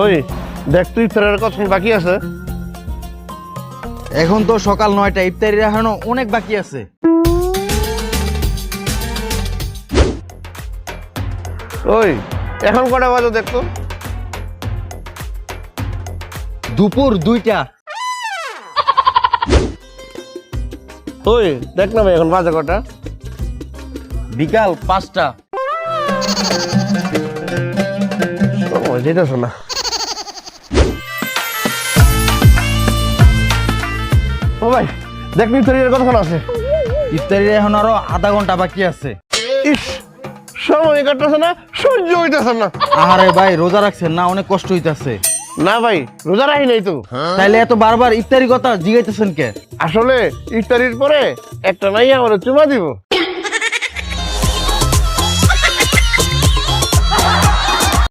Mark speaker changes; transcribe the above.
Speaker 1: ওই দেখ তুই ফেরার কথা বাকি আছে?
Speaker 2: এখন তো সকাল নয়টা ইফতারির এখনও অনেক বাকি আছে।
Speaker 1: ওই এখন কটা বাজে দেখতো
Speaker 2: দুপুর দুইটা।
Speaker 1: ওই দেখ না ভাই এখন বাজে কটা?
Speaker 2: বিকাল পাঁচটা।
Speaker 1: সময় যেতেছে ভাই দেখ ইফতারির কতক্ষণ আছে?
Speaker 2: ইফতারির এখন আরও আধা ঘণ্টা বাকি আছে।
Speaker 1: ইস সময় কাটতেছে না সহ্য হইতেছে না।
Speaker 2: আহারে ভাই রোজা রাখছেন না অনেক কষ্ট হইতাছে।
Speaker 1: না ভাই রোজা রাখি নাই তো।
Speaker 2: তাইলে এত বারবার ইফতারি কথা জিগাইতেছেন কে?
Speaker 1: আসলে ইফতারির পরে একটা নাই আমার চুমা দিব।